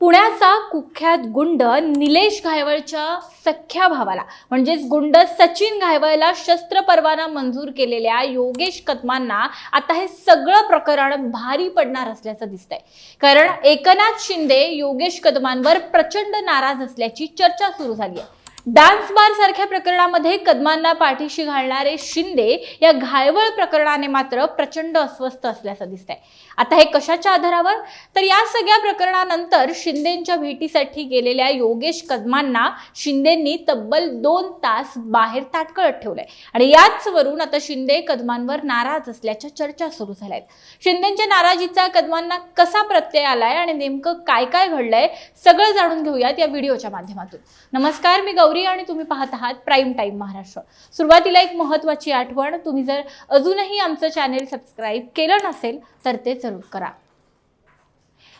पुण्याचा कुख्यात गुंड निलेश घायवळच्या सख्या भावाला म्हणजेच गुंड सचिन घायवळला शस्त्र परवाना मंजूर केलेल्या योगेश कदमांना आता हे सगळं प्रकरण भारी पडणार असल्याचं दिसतंय. कारण एकनाथ शिंदे योगेश कदमांवर प्रचंड नाराज असल्याची चर्चा सुरू झाली आहे. डान्स बार सारख्या प्रकरणामध्ये कदमांना पाठीशी घालणारे शिंदे या घायवळ प्रकरणाने मात्र प्रचंड अस्वस्थ असल्याचं दिसतंय. आता हे कशाच्या आधारावर? तर या सगळ्या प्रकरणानंतर शिंदेच्या भेटीसाठी गेलेल्या योगेश कदमांना शिंदेंनी तब्बल दोन तास बाहेर ताटकळत ठेवलंय. आणि याच वरून आता शिंदे कदमांवर नाराज असल्याच्या चर्चा सुरू झाल्या आहेत शिंदेच्या नाराजीचा कदमांना कसा प्रत्यय आलाय आणि नेमकं काय काय घडलंय सगळं जाणून घेऊयात या व्हिडिओच्या माध्यमातून. नमस्कार मी गौरी आणि तुम्ही पाहत आहात प्राईम टाईम महाराष्ट्र. सुरुवातीला एक महत्वाची आठवण तुम्ही जर अजूनही आमचं चॅनेल सबस्क्राईब केलं नसेल तर ते जरूर करा.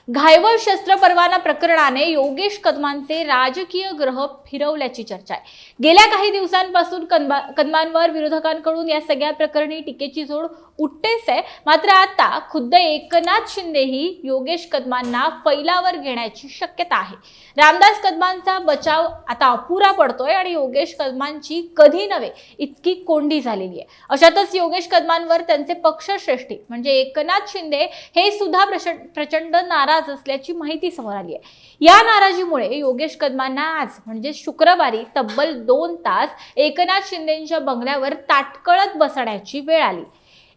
घायवळ शस्त्र परवाना प्रकरणाने योगेश कदमांचे राजकीय ग्रह फिरवल्याची चर्चा आहे. गेल्या काही दिवसांपासून कदमा कदमांवर विरोधकांकडून या सगळ्या प्रकरणी टीकेची जोड उठतेच आहे. मात्र आता खुद्द एकनाथ शिंदेही योगेश कदमांना फैलावर घेण्याची शक्यता आहे. रामदास कदमांचा बचाव आता अपुरा पडतोय आणि योगेश कदमांची कधी नव्हे इतकी कोंडी झालेली आहे. अशातच योगेश कदमांवर त्यांचे पक्षश्रेष्ठी म्हणजे एकनाथ शिंदे हे सुद्धा प्रचंड प्रचंड नाराज असल्याची माहिती समोर आली आहे. या नाराजीमुळे योगेश कदमांना आज म्हणजे शुक्रवारी तब्बल दोन तास एकनाथ शिंदेच्या बंगल्यावर ताटकळत बसण्याची वेळ आली.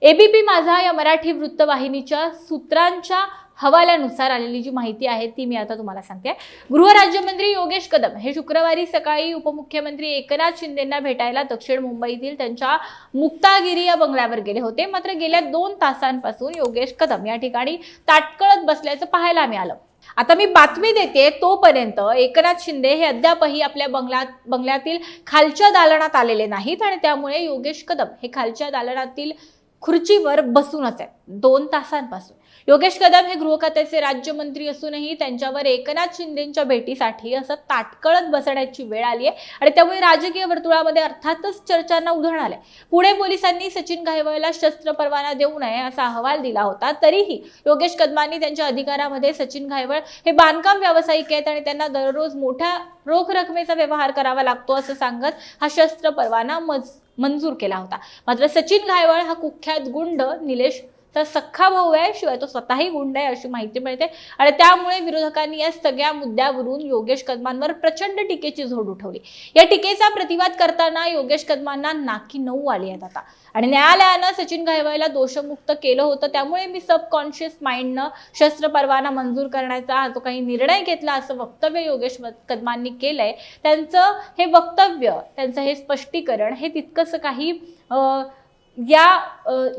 एबीपी माझा या मराठी वृत्तवाहिनीच्या सूत्रांच्या हवाल्यानुसार आलेली जी माहिती आहे ती मी आता तुम्हाला सांगते. गृहराज्यमंत्री योगेश कदम हे शुक्रवारी सकाळी उपमुख्यमंत्री एकनाथ शिंदेंना भेटायला दक्षिण मुंबईतील त्यांच्या मुक्तागिरी या बंगल्यावर गेले होते. मात्र गेल्या दोन तासांपासून योगेश कदम या ठिकाणी ताटकळत बसल्याचं पाहायला मिळालं. आता मी बातमी देते तोपर्यंत एकनाथ शिंदे हे अद्यापही आपल्या बंगल्यात बंगल्यातील खालच्या दालनात आलेले नाहीत आणि त्यामुळे योगेश कदम हे खालच्या दालनातील खुर्चीवर बसूनच आहेत. दोन तासांपासून. योगेश कदम हे गृह खात्याचे राज्यमंत्री असूनही त्यांच्यावर एकनाथ शिंदेच्या भेटीसाठी असं ताटकळत बसण्याची वेळ आली आहे. आणि त्यामुळे राजकीय वर्तुळामध्ये अर्थातच चर्चांना उधळ आलंय. पुणे पोलिसांनी सचिन घायवळला शस्त्र परवाना देऊ नये असा अहवाल दिला होता. तरीही योगेश कदमांनी त्यांच्या अधिकारामध्ये सचिन घायवळ हे बांधकाम व्यावसायिक आहेत आणि त्यांना दररोज मोठ्या रोख रकमेचा व्यवहार करावा लागतो असं सांगत हा शस्त्र परवाना मज मंजूर केला होता. मात्र सचिन घायवळ हा कुख्यात गुंड निलेश तर सख्खा भाऊ आहे शिवाय तो स्वतःही गुंड आहे अशी माहिती मिळते. आणि त्यामुळे विरोधकांनी या सगळ्या मुद्द्यावरून योगेश कदमांवर प्रचंड टीकेची झोड उठवली. या टीकेचा प्रतिवाद करताना योगेश कदमांना नाकी नऊ आली आहेत आता. आणि न्यायालयानं सचिन घायवायला दोषमुक्त केलं होतं. त्यामुळे मी सबकॉन्शियस माइंडनं शस्त्र परवाना मंजूर करण्याचा हा जो काही निर्णय घेतला असं वक्तव्य योगेश कदमांनी केलंय त्यांचं हे वक्तव्य त्यांचं हे स्पष्टीकरण हे तितकंसं काही अं, या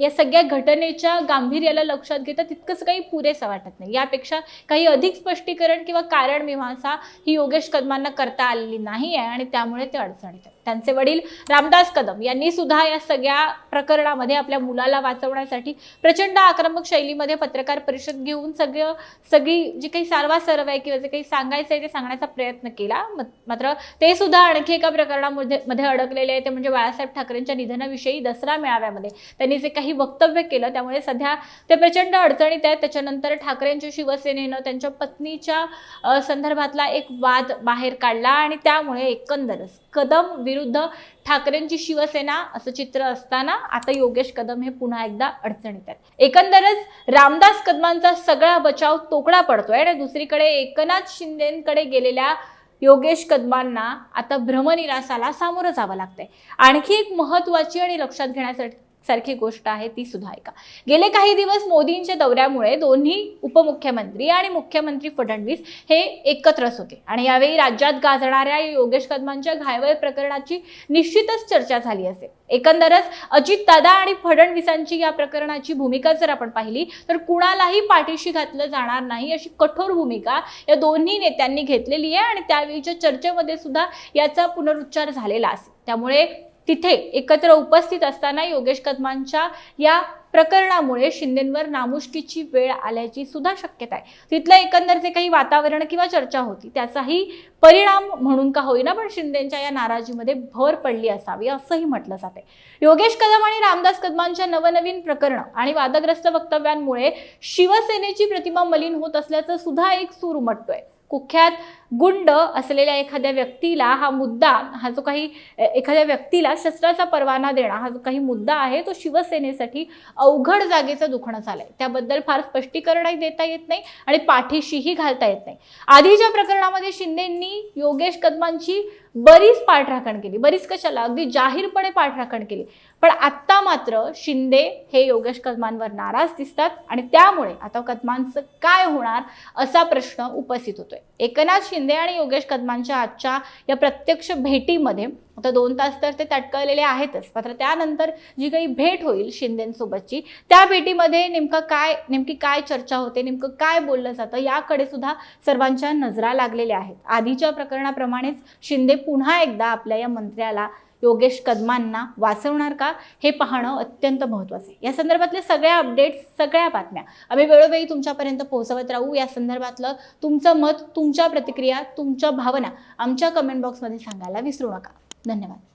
या सगळ्या घटनेच्या गांभीर्याला लक्षात घेता तितकंच काही पुरेसं वाटत नाही. यापेक्षा काही अधिक स्पष्टीकरण किंवा कारण मीमांसा ही योगेश कदमांना करता आलेली नाही आहे आणि त्यामुळे ते अडचणीत आहेत. त्यांचे वडील रामदास कदम यांनी सुद्धा या सगळ्या प्रकरणामध्ये आपल्या मुलाला वाचवण्यासाठी प्रचंड आक्रमक शैलीमध्ये पत्रकार परिषद घेऊन सगळं सगळी जी काही सारवा सर्व आहे किंवा जे काही सांगायचं आहे ते सांगण्याचा प्रयत्न केला. मात्र ते सुद्धा आणखी एका प्रकरणामध्ये मध्ये अडकलेले आहे ते म्हणजे बाळासाहेब ठाकरेंच्या निधनाविषयी दसरा मेळाव्यामध्ये त्यांनी जे काही वक्तव्य केलं त्यामुळे सध्या ते प्रचंड अडचणीत आहेत. त्याच्यानंतर ठाकरेंच्या शिवसेनेनं त्यांच्या पत्नीच्या संदर्भातला एक वाद बाहेर काढला आणि त्यामुळे एकंदरच कदम विरुद्ध ठाकरेंची शिवसेना असं चित्र असताना आता योगेश कदम हे पुन्हा एकदा अडचणीत आहेत. एकंदरच रामदास कदमांचा सगळा बचाव तोकडा पडतोय आणि दुसरीकडे एकनाथ शिंदेकडे गेलेल्या योगेश कदमांना आता भ्रमनिरासाला सामोरं जावं लागतंय. आणखी एक महत्वाची आणि लक्षात घेण्यासाठी सारखी गोष्ट आहे ती सुद्धा ऐका. गेले काही दिवस मोदींच्या दौऱ्यामुळे दोन्ही उपमुख्यमंत्री आणि मुख्यमंत्री फडणवीस हे एकत्रच होते. आणि यावेळी राज्यात गाजणाऱ्या योगेश कदमांच्या घायवळ प्रकरणाची निश्चितच चर्चा झाली असेल. एकंदरच अजितदादा आणि फडणवीसांची या प्रकरणाची भूमिका जर आपण पाहिली तर कुणालाही पाठीशी घातलं जाणार नाही अशी कठोर भूमिका या दोन्ही नेत्यांनी घेतलेली आहे आणि त्यावेळीच्या चर्चेमध्ये सुद्धा याचा पुनरुच्चार झालेला असेल. त्यामुळे तिथे एकत्र उपस्थित असताना योगेश कदमांच्या या प्रकरणामुळे शिंदेंवर नामुष्कीची वेळ आल्याची सुद्धा शक्यता आहे. तिथलं एकंदर जे काही वातावरण किंवा चर्चा होती त्याचाही परिणाम म्हणून का होईना पण शिंदेच्या या नाराजीमध्ये भर पडली असावी असंही म्हटलं जाते योगेश कदम आणि रामदास कदमांच्या नवनवीन प्रकरणं आणि वादग्रस्त वक्तव्यांमुळे शिवसेनेची प्रतिमा मलिन होत असल्याचं सुद्धा एक सूर उमटतोय. कुख्यात गुंड असलेल्या एखाद्या व्यक्तीला हा मुद्दा हा जो काही एखाद्या व्यक्तीला शस्त्राचा परवाना देणं हा जो काही मुद्दा आहे तो शिवसेनेसाठी अवघड जागेचं दुखणं झालंय. त्याबद्दल फार स्पष्टीकरणही देता येत नाही आणि पाठीशीही घालता येत नाही. आधीच्या प्रकरणामध्ये शिंदेंनी योगेश कदमांची बरीच पाठराखण केली बरीच कशाला अगदी जाहीरपणे पाठराखण केली. पण आत्ता मात्र शिंदे हे योगेश कदमांवर नाराज दिसतात आणि त्यामुळे आता कदमांचं काय होणार असा प्रश्न उपस्थित होतोय. एकनाथ शिंदे आणि योगेश कदमांच्या आजच्या या प्रत्यक्ष भेटीमध्ये आता दोन तास तर ते तटकळलेले आहेतच. मात्र त्यानंतर जी काही भेट होईल शिंदेसोबतची त्या भेटीमध्ये नेमकं काय नेमकी काय चर्चा होते नेमकं काय बोललं जातं याकडे सुद्धा सर्वांच्या नजरा लागलेल्या आहेत. आधीच्या प्रकरणाप्रमाणेच शिंदे पुन्हा एकदा आपल्या या मंत्र्याला योगेश कदमांना वाचवणार का हे पाहणं अत्यंत महत्त्वाचं आहे. या संदर्भातल्या सगळ्या अपडेट्स सगळ्या बातम्या आम्ही वेळोवेळी तुमच्यापर्यंत पोहोचवत राहू. या संदर्भातलं तुमचं मत तुमच्या प्रतिक्रिया तुमच्या भावना आमच्या कमेंट बॉक्समध्ये सांगायला विसरू नका. धन्यवाद.